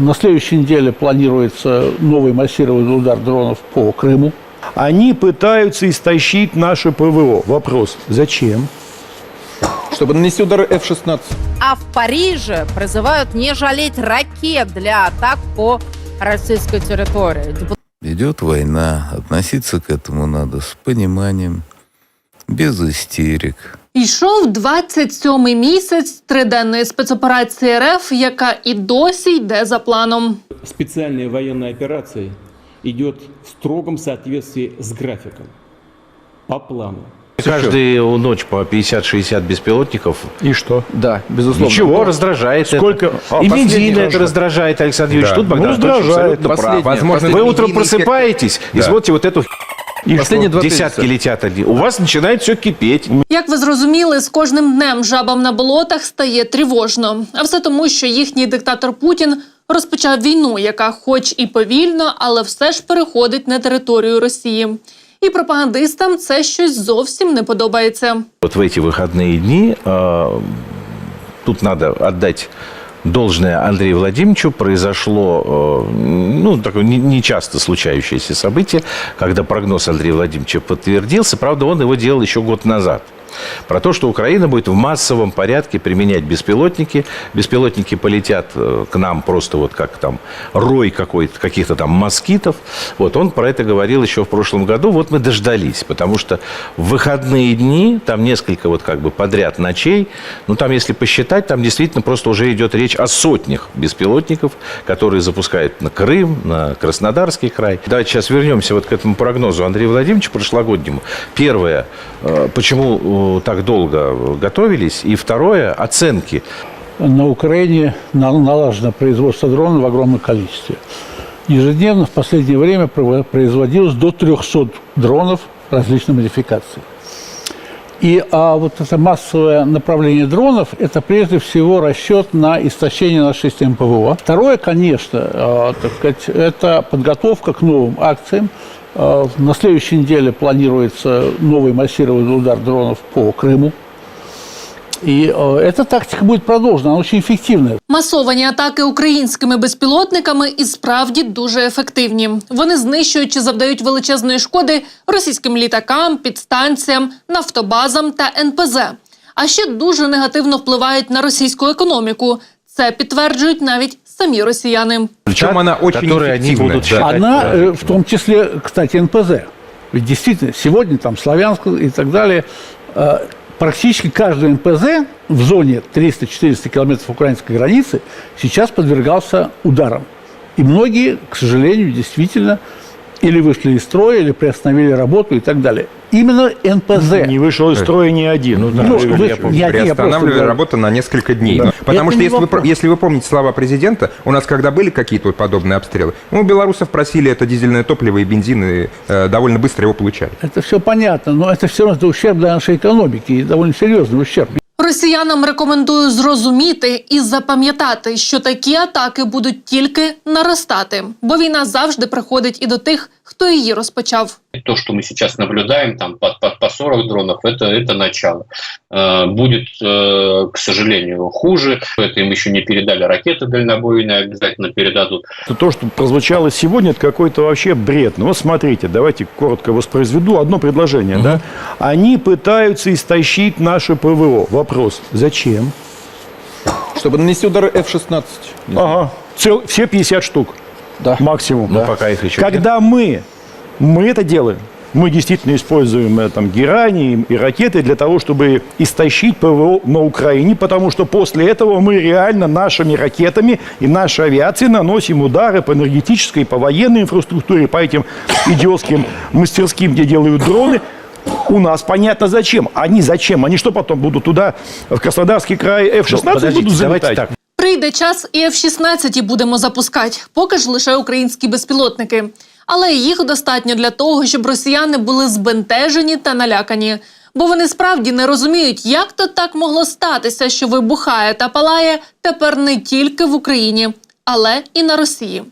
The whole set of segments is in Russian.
На следующей неделе планируется новый массированный удар дронов по Крыму. Они пытаются истощить наше ПВО. Вопрос, зачем? Чтобы нанести удар F-16. А в Париже призывают не жалеть ракет для атак по российской территории. Идет война, относиться к этому надо с пониманием, без истерик. Йшов 27-й місяць триденної спецоперації РФ, яка і досі йде за планом. специальная военная операция идет в строгом соответствии с графиком, по плану. Каждую ночь по 50-60 беспилотников. И что? Да, безусловно. Ничего, раздражает Сколько? это. А, и последний медийно раз это раздражает, Александр Юрьевич. Да. Тут Богдан Ну, Анатольевич раздражает. абсолютно прав. Последнее, Возможно, Вы последнее. утром медийный просыпаетесь и Да. смотрите вот эту И Последние что? два десятки тезиса. летят одни. У вас начинает все кипеть. Як ви зрозуміли, з кожним днем жабам на болотах стає тривожно. А все тому, що їхній диктатор Путін розпочав війну, яка, хоч і повільно, але все ж переходить на територію Росії. І пропагандистам це щось зовсім не подобається. Вот в эти выходные дни э, тут надо отдать должное Андрею Владимировичу. Произошло, э, ну, такое не- нечасто случающееся событие, когда прогноз Андрея Владимировича подтвердился. Правда, он его делал еще год назад. Про то, что Украина будет в массовом порядке применять беспилотники. Беспилотники полетят э, к нам просто вот как там рой какой-то, каких-то там москитов. Вот он про это говорил еще в прошлом году. Вот мы дождались, потому что в выходные дни, там несколько вот как бы подряд ночей, ну там если посчитать, там действительно просто уже идет речь о сотнях беспилотников, которые запускают на Крым, на Краснодарский край. Давайте сейчас вернемся вот к этому прогнозу Андрея Владимировича прошлогоднему. Первое, э, так долго готовились, и второе, оценки. На Украине на- налажено производство дронов в огромном количестве. Ежедневно в последнее время производилось до 300 дронов различной модификации. И а, вот это массовое направление дронов – это прежде всего расчет на истощение нашей системы ПВО. Второе, конечно, а, так сказать, это подготовка к новым акциям. А, на следующей неделе планируется новый массированный удар дронов по Крыму. И э, эта тактика будет продолжена, она очень эффективная. Масовані атаки українськими безпілотниками і справді дуже ефективні. Вони знищують чи завдають величезної шкоди російським літакам, підстанціям, нафтобазам та НПЗ. А ще дуже негативно впливають на російську економіку. Це підтверджують навіть самі росіяни. Причем она очень эффективная. будут Да. считать Она, правильно. э, в том числе, кстати, НПЗ. Ведь действительно, сегодня там Славянск и так далее, э, практически каждый НПЗ в зоне 300-400 километров украинской границы сейчас подвергался ударам. И многие, к сожалению, действительно или вышли из строя, или приостановили работу и так далее. Именно НПЗ. Не вышел из строя ни один. Ну, да, Ну, я вы- помню. я- я просто Приостанавливали говорю. работу на несколько дней. Да. Потому Это что если вы, если вы помните слова президента, у нас когда были какие-то вот подобные обстрелы, мы у белорусов просили это дизельное топливо и бензин, и э, довольно быстро его получали. Это все понятно, но это все равно ущерб для нашей экономики, и довольно серьезный ущерб. Росіянам рекомендую зрозуміти і запам'ятати, що такі атаки будуть тільки наростати, бо війна завжди приходить і до тих, хто її розпочав. то, что мы сейчас наблюдаем, там по, по, по 40 дронов, это, это начало. Э, Будет, э, к сожалению, хуже. Это им еще не передали ракеты дальнобойные, обязательно передадут. То, То, что прозвучало сегодня, это какой-то вообще бред. Ну вот смотрите, давайте коротко воспроизведу одно предложение. Да? Они пытаются истощить наше ПВО. Вопрос, зачем? Чтобы нанести удар F-16. Ага, цел, все 50 штук Да. максимум. Ну, пока их еще нет. Когда мы, мы это делаем, мы действительно используем э, там герани и, ракеты для того, чтобы истощить ПВО на Украине, потому что после этого мы реально нашими ракетами и нашей авиацией наносим удары по энергетической, по военной инфраструктуре, по этим идиотским мастерским, где делают дроны. У нас понятно зачем. Они зачем? Они что потом будут туда, в Краснодарский край F-16 Ну, будут давайте залетать? так. Прийде час і F-16 будемо запускати, поки ж лише українські безпілотники. Але їх достатньо для того, щоб росіяни були збентежені та налякані. Бо вони справді не розуміють, як то так могло статися, що вибухає та палає тепер не тільки в Україні, але і на Росії.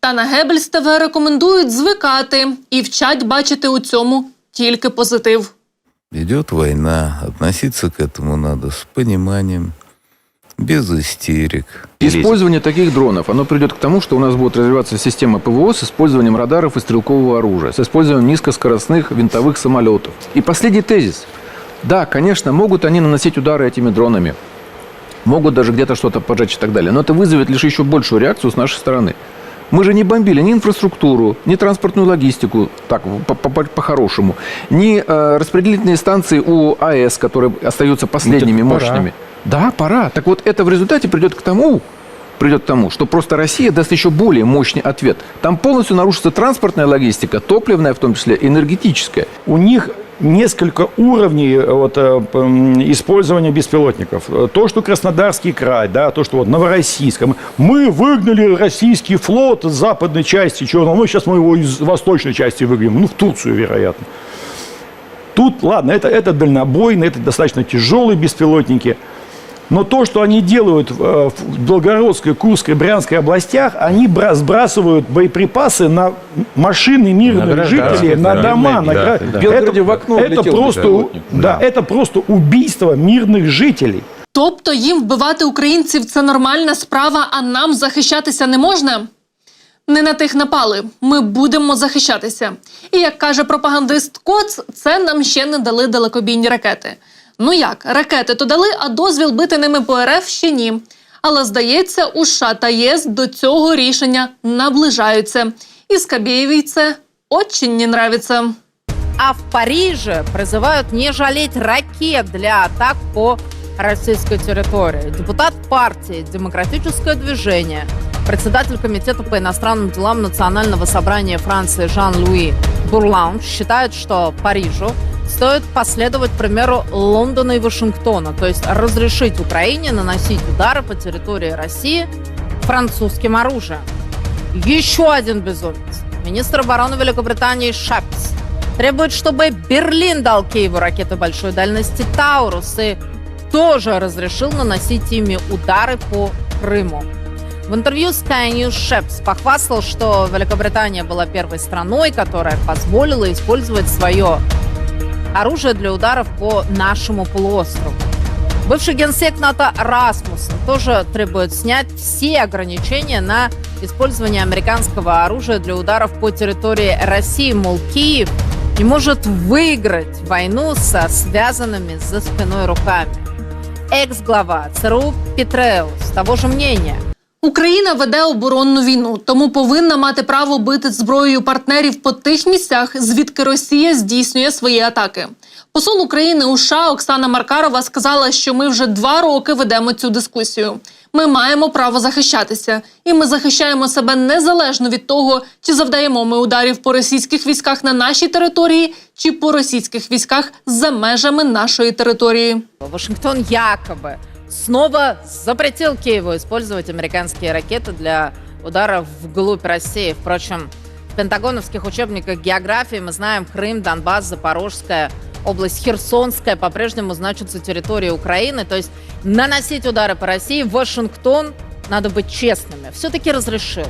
Та на Гебельс ТВ рекомендують звикати і вчать бачити у цьому тільки позитив. Идет война, относиться к этому надо с пониманием, без истерик. Использование таких дронов, оно придет к тому, что у нас будет развиваться система ПВО с использованием радаров и стрелкового оружия, с использованием низкоскоростных винтовых самолетов. И последний тезис. Да, конечно, могут они наносить удары этими дронами, могут даже где-то что-то поджечь и так далее, но это вызовет лишь еще большую реакцию с нашей стороны. Мы же не бомбили ни инфраструктуру, ни транспортную логистику, так, по- по- по- по-хорошему, ни э, распределительные станции у АЭС, которые остаются последними так пора. Да, пора. Так вот, это в результате придет к тому, придет к тому, что просто Россия даст еще более мощный ответ. Там полностью нарушится транспортная логистика, топливная в том числе, энергетическая. У них несколько уровней э, вот, э, использования беспилотников. То, что Краснодарский край, да, то, что вот Новороссийск. Мы выгнали российский флот из западной части Черного моря, сейчас мы его из восточной части выгоним, ну, в Турцию, вероятно. Тут, ладно, это, это дальнобойные, это достаточно тяжелые беспилотники. Но то, что они делают в, э, в Белгородской, Курской, Брянской областях, они бра- сбрасывают боеприпасы на машины мирных На гражданских, жителей, на да. дома. на Да, гра- да. В Белгороде в окно это влетел просто, беспилотник. да, это просто убийство мирных жителей. Тобто їм вбивати українців це нормальна справа, а нам захищатися не можна? Не на тих напали. Ми будемо захищатися. І як каже пропагандист Коц, це нам ще не дали далекобійні ракети. Ну як, ракети то дали, а дозвіл бити ними по РФ ще ні. Але здається, у США та ЄС до цього рішення наближаються. І Скабєєвій це очень не нравиться. А в Париже призывают не жалеть ракет для атак по российской территории. Депутат партии «Демократическое движение», председатель Комитета по иностранным делам Национального собрания Франции Жан-Луи Бурлаун считает, что Парижу стоит последовать примеру Лондона и Вашингтона, то есть разрешить Украине наносить удары по территории России французским оружием. Еще один безумец. Министр обороны Великобритании Шапс требует, чтобы Берлин дал Киеву ракеты большой дальности «Таурус» и тоже разрешил наносить ими удары по Крыму. В интервью News Шепс похвастал, что Великобритания была первой страной, которая позволила использовать свое оружие для ударов по нашему полуострову. Бывший генсек НАТО Расмуссен тоже требует снять все ограничения на использование американского оружия для ударов по территории России. Мол, Киев не может выиграть войну со связанными за спиной руками. Екс-глава ЦРУ Петреус того же мнения. Україна веде оборонну війну, тому повинна мати право бити зброєю партнерів по тих місцях, звідки Росія здійснює свої атаки. Посол України у США Оксана Маркарова сказала, що ми вже два роки ведемо цю дискусію. Ми маємо право захищатися, і ми захищаємо себе незалежно від того, чи завдаємо ми ударів по російських військах на нашій території, чи по російських військах за межами нашої території. Вашингтон якобы снова запретил Киеву использовать американские ракеты для ударов вглубь России. Впрочем, в пентагоновских учебниках географии мы знаем Крым, Донбасс, Запорожская область, Херсонская по-прежнему значатся территорией Украины. То есть наносить удары по России Вашингтон, надо быть честными, все-таки разрешил.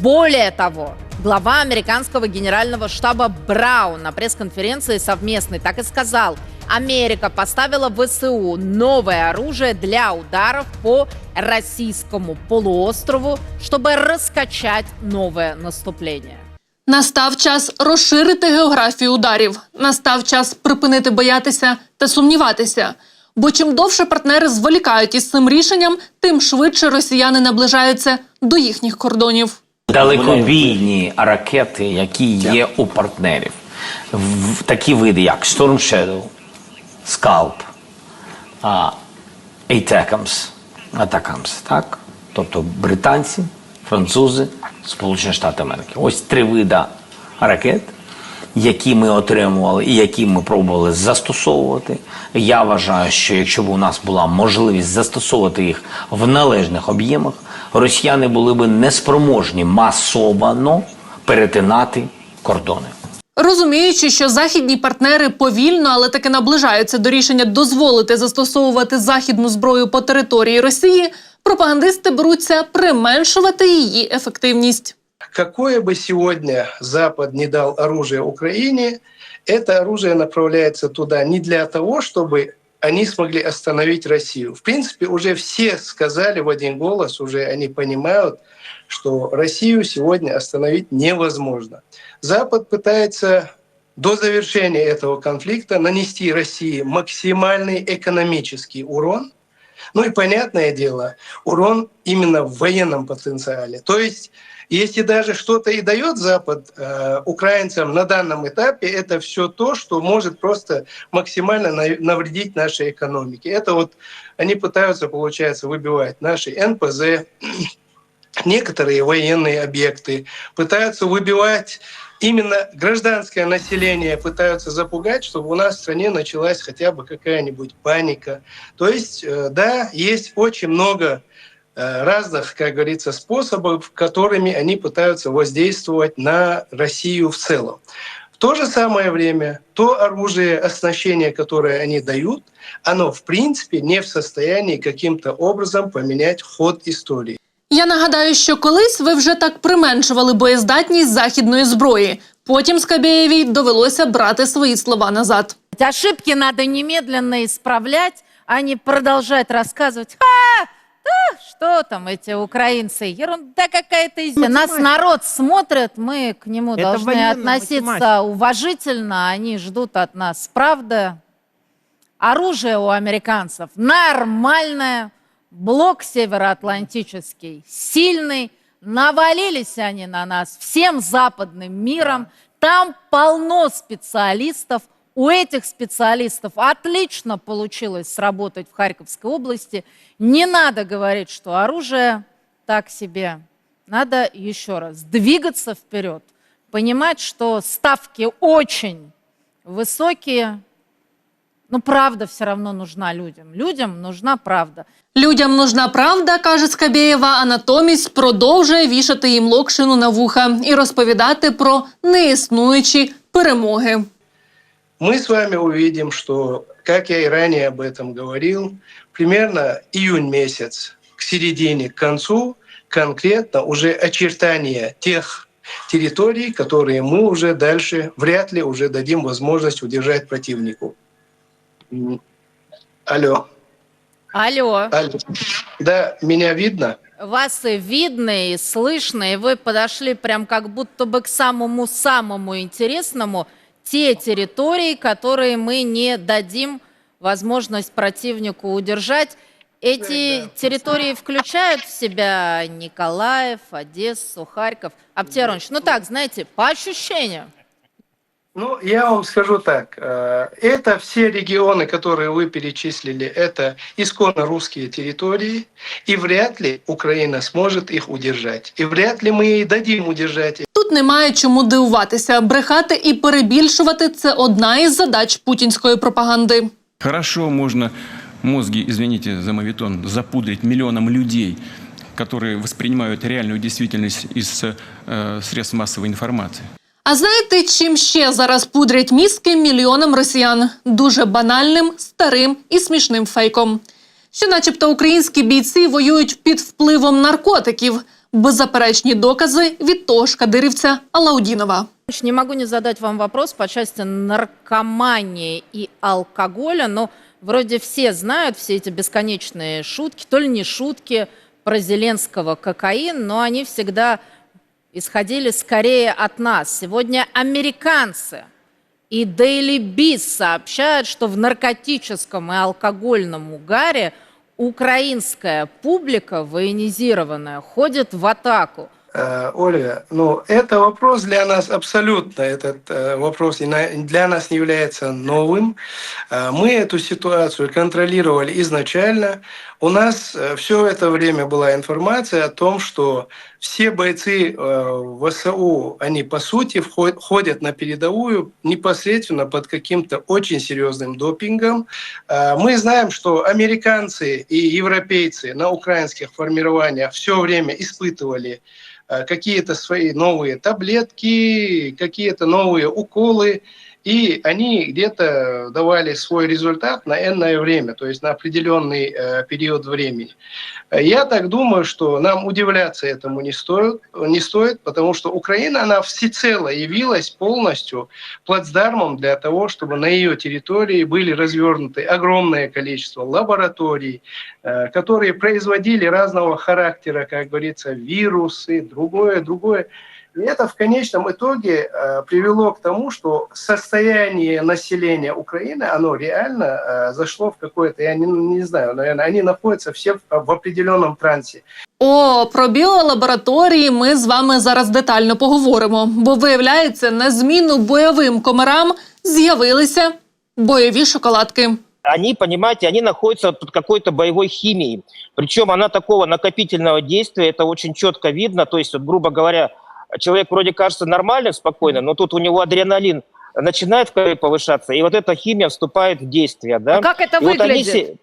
Более того, глава американского генерального штаба Браун на пресс-конференции совместной так и сказал, Америка поставила в ВСУ новое оружие для ударов по российскому полуострову, чтобы раскачать новое наступление. Настав час розширити географію ударів. Настав час припинити боятися та сумніватися. Бо чим довше партнери зволікають із цим рішенням, тим швидше росіяни наближаються до їхніх кордонів. Далекобійні ракети, які є у партнерів. В такі види, як Storm Shadow, Scalp, ATACMS, Atacams, так? Тобто британці, французи, Сполучені Штати Америки. Ось три види ракет, які ми отримували і які ми пробували застосовувати. Я вважаю, що якщо б у нас була можливість застосовувати їх в належних об'ємах, росіяни були б неспроможні масово перетинати кордони. Розуміючи, що західні партнери повільно, але таки наближаються до рішення дозволити застосовувати західну зброю по території Росії, пропагандисти беруться применшувати її ефективність. Какое бы сегодня Запад не дал оружие Украине, это оружие направляется туда не для того, чтобы они смогли остановить Россию. В принципе, уже все сказали в один голос, уже они понимают, что Россию сегодня остановить невозможно. Запад пытается до завершения этого конфликта нанести России максимальный экономический урон. Ну и понятное дело, урон именно в военном потенциале. То есть если даже что-то и дает Запад э, украинцам на данном этапе, это все то, что может просто максимально на- навредить нашей экономике. Это вот они пытаются, получается, выбивать наши НПЗ, некоторые военные объекты, пытаются выбивать именно гражданское население, пытаются запугать, чтобы у нас в стране началась хотя бы какая-нибудь паника. То есть, э, да, есть очень много разных, как говорится, способов, которыми они пытаются воздействовать на Россию в целом. В то же самое время то оружие, оснащение, которое они дают, оно в принципе не в состоянии каким-то образом поменять ход истории. Я нагадаю, що колись ви вже так применшували боєздатність західної зброї. Потім Скабєєвій довелося брати свої слова назад. Ошибки надо немедленно исправлять, а не продолжать рассказывать. Что там эти украинцы? Ерунда какая-то. из- Нас народ смотрит, мы к нему Это должны относиться математика. уважительно. Они ждут от нас правды. Оружие у американцев нормальное. Блок североатлантический сильный. Навалились они на нас всем западным миром. Там полно специалистов У этих специалистов отлично получилось сработать в Харьковской области. Не надо говорить, что оружие так себе. Надо еще раз двигаться вперед, понимать, что ставки очень высокие, но правда все равно нужна людям. Людям нужна правда. Людям нужна правда, каже Скабєєва, а натомість продовжує вішати їм локшину на вуха і розповідати про неіснуючі перемоги. мы с вами увидим, что, как я и ранее об этом говорил, примерно июнь месяц к середине, к концу, конкретно уже очертания тех территорий, которые мы уже дальше вряд ли уже дадим возможность удержать противнику. Алло. Алло. Алло. Да, меня видно? Вас и видно, и слышно, и вы подошли прям как будто бы к самому-самому интересному. Те территории, которые мы не дадим возможность противнику удержать. Эти территории включают в себя Николаев, Одессу, Харьков. Аптеронович, ну так, знаете, по ощущениям. Ну, я вам скажу так. э, Это все регионы, которые вы перечислили, это исконно русские территории, и вряд ли Украина сможет их удержать. И вряд ли мы ей дадим удержать Тут немає чому дивуватися. Брехати і перебільшувати це одна із задач путінської пропаганди. Хорошо можно мозги, извините за мавитон, запудрить миллионам людей, которые воспринимают реальную действительность из э, средств массовой информации. А знаєте, чим ще зараз пудрять мізки мільйонам росіян? Дуже банальним, старим і смішним фейком. Що, начебто, українські бійці воюють під впливом наркотиків. Беззаперечні докази від того ж кадирівця Алаудінова. Не могу не задать вам вопрос по части наркомании и алкоголя, но вроде все знают все эти бесконечные шутки, то ли не шутки про Зеленского кокаин, но они всегда исходили скорее от нас. Сегодня американцы и Daily Beast сообщают, что в наркотическом и алкогольном угаре украинская публика военизированная ходит в атаку. Э, Ольга, ну это вопрос для нас абсолютно, этот э, вопрос для нас не является новым. Э, Мы эту ситуацию контролировали изначально. У нас все это время была информация о том, что все бойцы э, ВСУ, они по сути ходят на передовую непосредственно под каким-то очень серьезным допингом. Э, Мы знаем, что американцы и европейцы на украинских формированиях все время испытывали э, какие-то свои новые таблетки, какие-то новые уколы. И они где-то давали свой результат на энное время, то есть на определенный э, период времени. Я так думаю, что нам удивляться этому не стоит, не стоит, потому что Украина, она всецело явилась полностью плацдармом для того, чтобы на ее территории были развернуты огромное количество лабораторий, э, которые производили разного характера, как говорится, вирусы, другое, другое. И это в конечном итоге э, привело к тому, что состояние населения Украины, оно реально э, зашло в какое-то, я не, не знаю, наверное, они находятся все в, в определенном трансе. О, про біолабораторії ми з вами зараз детально поговоримо, бо виявляється, на зміну бойовим комарам з'явилися бойові шоколадки. они, понимаете, они находятся под какой-то боевой химией. Причем она такого накопительного действия, это очень четко видно. То есть, вот, грубо говоря, человек вроде кажется нормальным, спокойно, но тут у него адреналин начинает в крови повышаться, и вот эта химия вступает в действие. Да? А как это И вот они выглядит?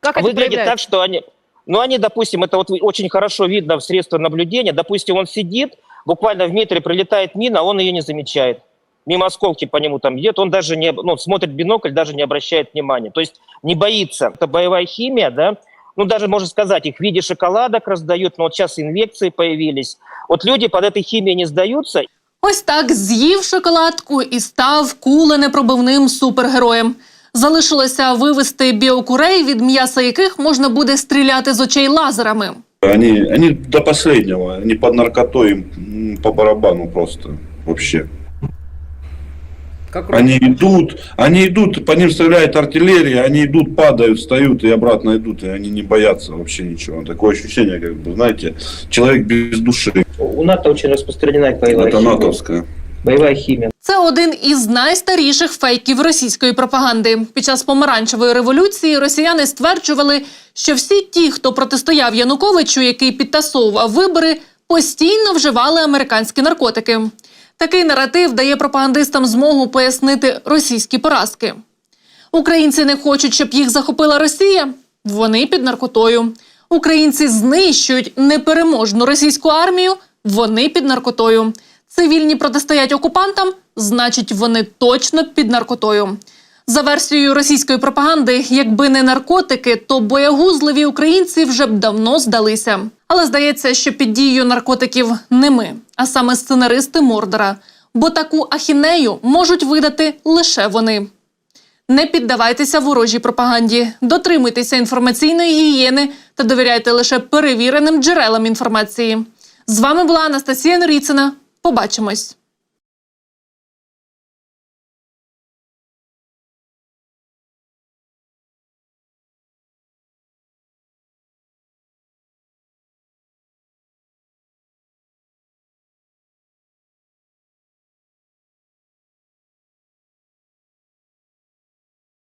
Как это выглядит проявляется? так, что они... Ну, они, допустим, это вот очень хорошо видно в средствах наблюдения. Допустим, он сидит, буквально в метре прилетает мина, он ее не замечает. Мимо осколки по нему там идет, он даже не... Ну, смотрит бинокль, даже не обращает внимания. То есть не боится. Это боевая химия, да? Ну, даже, можно сказать, их в виде шоколадок раздают, но вот сейчас инъекции появились. Вот люди под этой химией не сдаются, Ось так з'їв шоколадку і став куленепробивним супергероєм. Залишилося вивести біокурей, від м'яса яких можна буде стріляти з очей лазерами. Они, они до последнего, они под наркотой, им по барабану просто вообще. Они идут, они идут, по ним стреляет артиллерия, они идут, падают, встают и обратно идут, и они не боятся вообще ничего. Такое ощущение, как бы, знаете, человек без души. У НАТО очень распространена Это натовская. боевая химия. Це один із найстаріших фейків російської пропаганди. Під час помаранчевої революції росіяни стверджували, що всі ті, хто протистояв Януковичу, який підтасовував вибори, постійно вживали американські наркотики. Такий наратив дає пропагандистам змогу пояснити російські поразки. Українці не хочуть, щоб їх захопила Росія. Вони під наркотою. Українці знищують непереможну російську армію. Вони під наркотою. Цивільні протистоять окупантам, значить, вони точно під наркотою. За версією російської пропаганди, якби не наркотики, то боягузливі українці вже б давно здалися. Але здається, що під дією наркотиків не ми, а саме сценаристи Мордора. Бо таку ахінею можуть видати лише вони. Не піддавайтеся ворожій пропаганді, дотримуйтеся інформаційної гігієни та довіряйте лише перевіреним джерелам інформації. З вами була Анастасія Норіцина. Побачимось.